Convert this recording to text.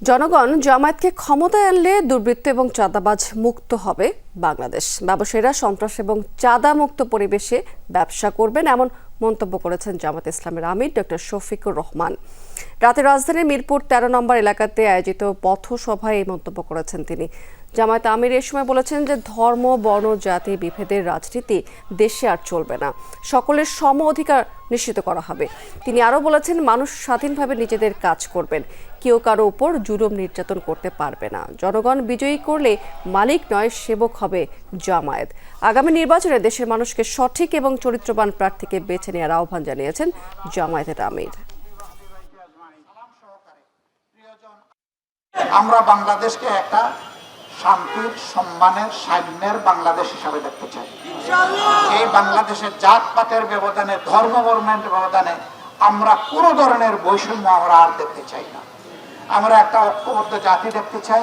জনগণ জামায়াতকে ক্ষমতায় আনলে দুর্বৃত্ত এবং চাঁদাবাজ মুক্ত হবে বাংলাদেশ। ব্যবসায়ীরা সন্ত্রাস এবং চাঁদা মুক্ত পরিবেশে ব্যবসা করবেন, এমন মন্তব্য করেছেন জামাত ইসলামের আমির ডক্টর শফিকুর রহমান। রাতে রাজধানীর মিরপুর তেরো নম্বর এলাকাতে আয়োজিত পথসভায় এই মন্তব্য করেছেন তিনি। জামায়াত আমির এ সময় বলেছেন যে ধর্ম, বর্ণ, জাতি বিভেদের রাজনীতি দেশে আর চলবে না। সকলের সম অধিকার নিশ্চিত করা হবে। তিনি আরও বলেছেন, মানুষ স্বাধীনভাবে নিজেদের কাজ করবেন। কেউ কারও উপর জুলুম নির্যাতন করতে পারবে না। জনগণ বিজয়ী করলে মালিক নয়, সেবক হবে জামায়াত। আগামী নির্বাচনে দেশের মানুষকে সঠিক এবং চরিত্রবান প্রার্থীকে বেছে নেওয়ার আহ্বান জানিয়েছেন জামায়াতের আমির। আমরা বাংলাদেশকে একটা শান্তির, সম্মানের, সাম্যের বাংলাদেশ হিসাবে দেখতে চাই। এই বাংলাদেশের জাতপাতের ব্যবধানে, ধর্ম বর্ণের ব্যবধানে আমরা কোনো ধরনের বৈষম্য আমরা আর দেখতে চাই না। আমরা একটা ঐক্যবদ্ধ জাতি দেখতে চাই।